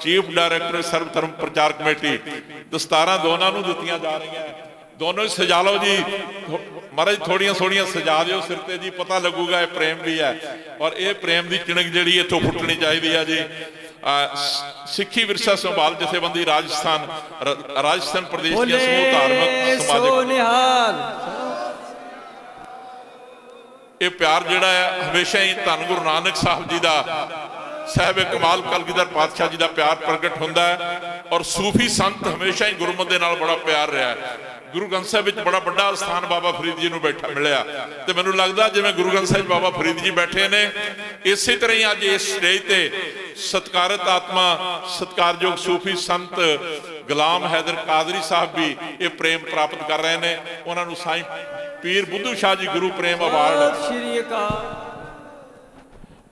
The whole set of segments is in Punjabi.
ਚੀਫ ਡਾਇਰੈਕਟਰ ਸਰਵ ਧਰਮ ਪ੍ਰਚਾਰ ਕਮੇਟੀ ਦਸਤਾਰਾਂ ਦੋਨਾਂ ਨੂੰ ਦਿੱਤੀਆਂ ਜਾ ਰਹੀਆਂ। ਦੋਨੋਂ ਹੀ ਸਜਾ ਲਓ ਜੀ। ਮਹਾਰਾਜ ਥੋੜੀਆਂ ਥੋੜੀਆਂ ਸਜਾ ਦਿਓ ਸਿਰ ਤੇ ਜੀ ਪਤਾ ਲੱਗੂਗਾ ਇਹ ਪ੍ਰੇਮ ਵੀ ਹੈ। ਔਰ ਇਹ ਪ੍ਰੇਮ ਦੀ ਚਿਣਕ ਜਿਹੜੀ ਇੱਥੋਂ ਫੁੱਟਣੀ ਚਾਹੀਦੀ ਹੈ ਜੀ। ਸਿੱਖੀ ਵਿਰਸਾ ਸੰਭਾਲ ਜਥੇਬੰਦੀ ਰਾਜਸਥਾਨ ਰਾਜਸਥਾਨ ਪ੍ਰਦੇਸ਼ ਦੀਆਂ ਸਮੂਹ ਧਾਰਮਿਕ ਸਮਾਜਿਕ ਇਹ ਪਿਆਰ ਜਿਹੜਾ ਹੈ ਹਮੇਸ਼ਾ ਹੀ ਧੰਨ ਗੁਰੂ ਨਾਨਕ ਸਾਹਿਬ ਜੀ ਦਾ ਸਾਹਿਬ ਕਮਾਲ ਕਲਗੀਧਰ ਪਾਤਸ਼ਾਹ ਜੀ ਦਾ ਪਿਆਰ ਪ੍ਰਗਟ ਹੁੰਦਾ ਹੈ ਔਰ ਸੂਫੀ ਸੰਤ ਹਮੇਸ਼ਾ ਹੀ ਗੁਰਮਤਿ ਦੇ ਨਾਲ ਬੜਾ ਪਿਆਰ ਰਿਹਾ ਗੁਰੂ ਗ੍ਰੰਥ ਸਾਹਿਬ ਵਿੱਚ ਬੜਾ ਵੱਡਾ ਸਥਾਨ ਬਾਬਾ ਫਰੀਦ ਜੀ ਨੂੰ ਬੈਠਾ ਮਿਲਿਆ। ਤੇ ਮੈਨੂੰ ਲੱਗਦਾ ਜਿਵੇਂ ਗੁਰੂ ਗ੍ਰੰਥ ਸਾਹਿਬ ਬਾਬਾ ਫਰੀਦ ਜੀ ਬੈਠੇ ਨੇ, ਇਸੇ ਤਰ੍ਹਾਂ ਹੀ ਅੱਜ ਇਸ ਸਟੇਜ ਤੇ ਸਤਕਾਰਤ ਆਤਮਾ, ਸਤਕਾਰਯੋਗ ਸੂਫੀ ਸੰਤ ਗੁਲਾਮ ਹੈਦਰ ਕਾਦਰੀ ਸਾਹਿਬ ਵੀ ਇਹ ਪ੍ਰੇਮ ਪ੍ਰਾਪਤ ਕਰ ਰਹੇ ਨੇ। ਉਹਨਾਂ ਨੂੰ ਸਾਈਂ ਪੀਰ ਬੁੱਧੂ ਸ਼ਾਹ ਜੀ ਗੁਰੂ ਪ੍ਰੇਮ ਅਵਾਰਡ। ਸ਼੍ਰੀ ਅਕਾਲ।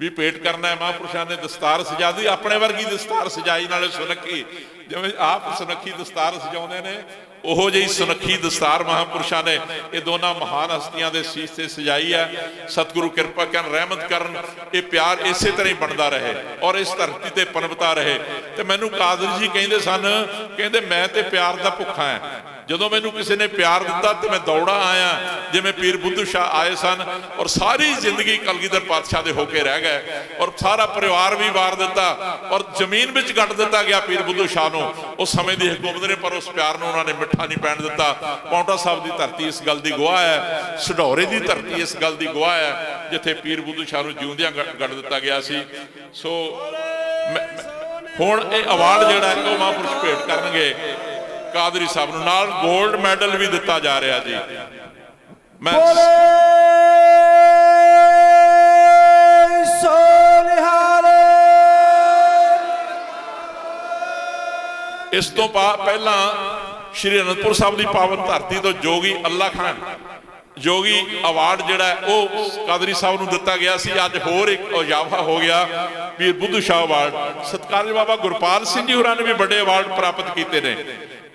ਵੀ ਭੇਟ ਕਰਨਾ ਹੈ ਮਹਾਂਪੁਰਸ਼ਾਂ ਨੇ ਦਸਤਾਰ ਸਜਾ ਦੀ ਆਪਣੇ ਵਰਗੀ ਦਸਤਾਰ ਸਜਾਈ ਨਾਲੇ ਸੁਨੱਖੀ। ਜਿਵੇਂ ਆਪ ਸੁਨੱਖੀ ਦਸਤਾਰ ਸਜਾਉਂਦੇ ਨੇ, ਉਹੋ ਜਿਹੀ ਸੁਨੱਖੀ ਦਸਤਾਰ ਮਹਾਂਪੁਰਸ਼ਾਂ ਨੇ। ਇਹ ਦੋਨਾਂ ਮਹਾਨ ਹਸਤੀਆਂ ਦੇ ਸੀਸ ਤੇ ਸਜਾਈ ਹੈ। ਸਤਿਗੁਰੂ ਕਿਰਪਾ ਕਰਨ, ਰਹਿਮਤ ਕਰਨ, ਇਹ ਪਿਆਰ ਇਸੇ ਤਰ੍ਹਾਂ ਹੀ ਬਣਦਾ ਰਹੇ ਔਰ ਇਸ ਧਰਤੀ ਤੇ ਪਨਪਤਾ ਰਹੇ। ਤੇ ਮੈਨੂੰ ਕਾਦਰ ਜੀ ਕਹਿੰਦੇ ਸਨ, ਕਹਿੰਦੇ ਮੈਂ ਤੇ ਪਿਆਰ ਦਾ ਭੁੱਖਾ ਹਾਂ। ਜਦੋਂ ਮੈਨੂੰ ਕਿਸੇ ਨੇ ਪਿਆਰ ਦਿੱਤਾ ਤੇ ਮੈਂ ਦੌੜਾ ਆਇਆ, ਜਿਵੇਂ ਪੀਰ ਬੁੱਧੂ ਸ਼ਾਹ ਆਏ ਸਨ ਔਰ ਸਾਰੀ ਜ਼ਿੰਦਗੀ ਕਲਗੀਧਰ ਪਾਤਸ਼ਾਹ ਦੇ ਹੋ ਕੇ ਰਹਿ ਗਏ ਔਰ ਸਾਰਾ ਪਰਿਵਾਰ ਵੀ ਵਾਰ ਦਿੱਤਾ ਔਰ ਜ਼ਮੀਨ ਵਿੱਚ ਗੱਡ ਦਿੱਤਾ ਗਿਆ ਪੀਰ ਬੁੱਧੂ ਸ਼ਾਹ ਨੂੰ। ਉਸ ਸਮੇਂ ਦੀ ਹਕੂਮਤ ਨੇ ਪਰ ਉਸ ਪਿਆਰ ਨੂੰ ਉਹਨਾਂ ਨੇ ਮਿੱਠਾ ਨਹੀਂ ਪੈਣ ਦਿੱਤਾ। ਪੌਂਟਾ ਸਾਹਿਬ ਦੀ ਧਰਤੀ ਇਸ ਗੱਲ ਦੀ ਗਵਾਹ ਹੈ ਸਢੌਰੇ ਦੀ ਧਰਤੀ ਇਸ ਗੱਲ ਦੀ ਗਵਾਹ ਹੈ, ਜਿੱਥੇ ਪੀਰ ਬੁੱਧੂ ਸ਼ਾਹ ਨੂੰ ਜਿਉਂਦਿਆਂ ਗ- ਗੱਡ ਦਿੱਤਾ ਗਿਆ ਸੀ। ਸੋ ਮੈਂ- ਹੁਣ ਇਹ ਅਵਾਰਡ ਜਿਹੜਾ ਹੈ ਉਹ ਮਹਾਂਪੁਰਸ਼ ਭੇਟ ਕਰਨਗੇ। ਕਾਦਰੀ ਸਾਹਿਬ ਨੂੰ। ਨਾਲ 골ਡ ਮੈਡਲ ਵੀ ਦਿੱਤਾ ਜਾ ਰਿਹਾ ਜੀ। ਮੈਂ ਇਸ ਤੋਂ ਪਹਿਲਾਂ ਸ਼੍ਰੀ ਅਨੰਦਪੁਰ ਸਾਹਿਬ ਦੀ ਪਾਵਨ ਧਰਤੀ ਤੋਂ ਜੋਗੀ ਅੱਲਾ ਖਾਨ ਜੋਗੀ ਅਵਾਰਡ ਜਿਹੜਾ ਉਹ ਕਾਦਰੀ ਸਾਹਿਬ ਨੂੰ ਦਿੱਤਾ ਗਿਆ ਸੀ। ਅੱਜ ਹੋਰ ਇੱਕ ਇਜਾਫਾ ਹੋ ਗਿਆ ਪੀਰ ਬੁੱਧੂ ਸ਼ਾਹ ਅਵਾਰਡ। ਸਤਕਾਰਯੋਗ ਬਾਬਾ ਗੁਰਪਾਲ ਸਿੰਘ ਜੀ ਹੋਰਾਂ ਨੇ ਵੀ ਵੱਡੇ ਅਵਾਰਡ ਪ੍ਰਾਪਤ ਕੀਤੇ ਨੇ।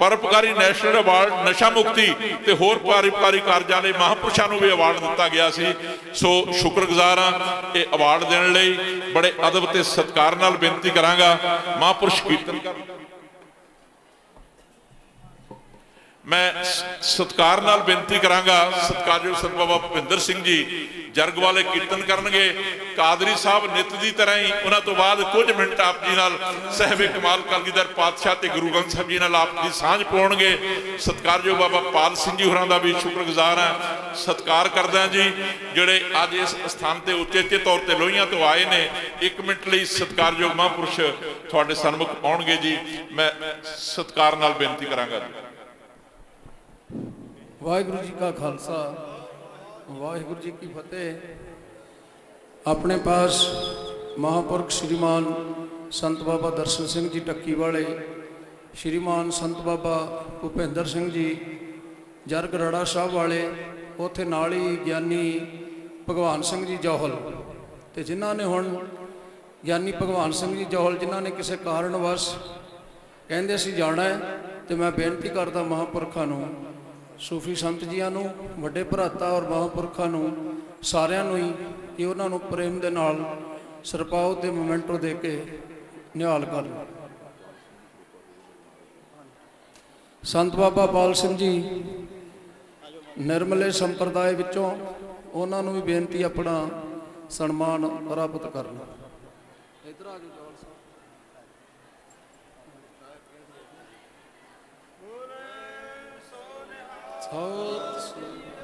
ਪਰਪਕਾਰੀ ਨੈਸ਼ਨਲ ਅਵਾਰਡ ਨਸ਼ਾ ਮੁਕਤੀ ਤੇ ਹੋਰ ਪਰਉਪਕਾਰੀ ਕਾਰਜਾਂ ਲਈ ਮਹਾਂਪੁਰਸ਼ਾਂ ਨੂੰ ਵੀ ਅਵਾਰਡ ਦਿੱਤਾ ਗਿਆ ਸੀ। ਸੋ ਸ਼ੁਕਰਗੁਜ਼ਾਰ ਹਾਂ ਇਹ ਅਵਾਰਡ ਦੇਣ ਲਈ ਬੜੇ ਅਦਬ ਤੇ ਸਤਿਕਾਰ ਨਾਲ ਬੇਨਤੀ ਕਰਾਂਗਾ। ਮਹਾਂਪੁਰਸ਼ ਕੀਰਤਨ ਮੈਂ ਸ- ਸਤਿਕਾਰ ਨਾਲ ਬੇਨਤੀ ਕਰਾਂਗਾ ਸਤਿਕਾਰਯੋਗ ਸੰਤ ਬਾਬਾ ਭੁਪਿੰਦਰ ਸਿੰਘ ਜੀ ਜਰਗ ਵਾਲੇ ਕੀਰਤਨ ਕਰਨਗੇ। ਕਾਦਰੀ ਸਾਹਿਬ ਨਿਤ ਦੀ ਤਰ੍ਹਾਂ ਹੀ ਉਹਨਾਂ ਤੋਂ ਬਾਅਦ ਕੁਝ ਮਿੰਟ ਆਪ ਜੀ ਨਾਲ ਸਹਿਬੇ ਕਮਾਲ ਕਲਗੀਧਰ ਪਾਤਸ਼ਾਹ ਤੇ ਗੁਰੂ ਗ੍ਰੰਥ ਸਾਹਿਬ ਜੀ ਨਾਲ ਆਪ ਦੀ ਸਾਂਝ ਪਾਉਣਗੇ। ਸਤਿਕਾਰਯੋਗ ਬਾਬਾ ਪਾਲ ਸਿੰਘ ਜੀ ਹੋਰਾਂ ਦਾ ਵੀ ਸ਼ੁਕਰਗੁਜ਼ਾਰ ਹਾਂ। ਸਤਿਕਾਰ ਕਰਦਾ ਜੀ, ਜਿਹੜੇ ਅੱਜ ਇਸ ਸਥਾਨ ਤੇ ਉਚੇਚੇ ਤੌਰ ਤੇ ਲੋਹੀਆਂ ਤੋਂ ਆਏ ਨੇ, ਇੱਕ ਮਿੰਟ ਲਈ ਸਤਿਕਾਰਯੋਗ ਮਹਾਂਪੁਰਸ਼ ਤੁਹਾਡੇ ਸਨਮੁਖ ਆਉਣਗੇ ਜੀ। ਮੈਂ ਸਤਿਕਾਰ ਨਾਲ ਬੇਨਤੀ ਕਰਾਂਗਾ ਜੀ। ਵਾਹਿਗੁਰੂ ਜੀ ਕਾ ਖਾਲਸਾ, ਵਾਹਿਗੁਰੂ ਜੀ ਕੀ ਫਤਿਹ। ਆਪਣੇ ਪਾਸ ਮਹਾਪੁਰਖ ਸ਼੍ਰੀਮਾਨ ਸੰਤ ਬਾਬਾ ਦਰਸ਼ਨ ਸਿੰਘ ਜੀ ਟੱਕੀ ਵਾਲੇ, ਸ਼੍ਰੀਮਾਨ ਸੰਤ ਬਾਬਾ ਭੁਪਿੰਦਰ ਸਿੰਘ ਜੀ ਜਰਗਰਾੜਾ ਸਾਹਿਬ ਵਾਲੇ, ਉਥੇ ਨਾਲ ਹੀ ਗਿਆਨੀ ਭਗਵਾਨ ਸਿੰਘ ਜੀ ਜੋਹਲ। ਤੇ ਜਿਨ੍ਹਾਂ ਨੇ ਹੁਣ ਗਿਆਨੀ ਭਗਵਾਨ ਸਿੰਘ ਜੀ ਜੋਹਲ ਜਿਨ੍ਹਾਂ ਨੇ ਕਿਸੇ ਕਾਰਨ ਵਸ ਕਹਿੰਦੇ ਸੀ ਜਾਣਾ ਹੈ, ਤੇ ਮੈਂ ਬੇਨਤੀ ਕਰਦਾ ਮਹਾਪੁਰਖਾਂ ਨੂੰ ਸੂਫੀ ਸੰਤ ਜੀਆਂ ਨੂੰ, ਵੱਡੇ ਭਰਾਤਾ ਔਰ ਮਹਾਂਪੁਰਖਾਂ ਨੂੰ, ਸਾਰਿਆਂ ਨੂੰ ਹੀ ਕਿ ਉਹਨਾਂ ਨੂੰ ਪ੍ਰੇਮ ਦੇ ਨਾਲ ਸਰਪਾਉ ਤੇ ਮੋਮੈਂਟੋ ਦੇ ਕੇ ਨਿਹਾਲ ਕਰਨ ਸੰਤ ਬਾਬਾ ਪਾਲ ਸਿੰਘ ਜੀ ਨਿਰਮਲੇ ਸੰਪਰਦਾਇ ਵਿੱਚੋਂ ਉਹਨਾਂ ਨੂੰ ਵੀ ਬੇਨਤੀ ਆਪਣਾ ਸਨਮਾਨ ਪ੍ਰਾਪਤ ਕਰਨਾ ਇਧਰ ਆ ਜਾਓ ਜੋਲ ਸਾਹਿਬ ਸਤਿ ਸ੍ਰੀ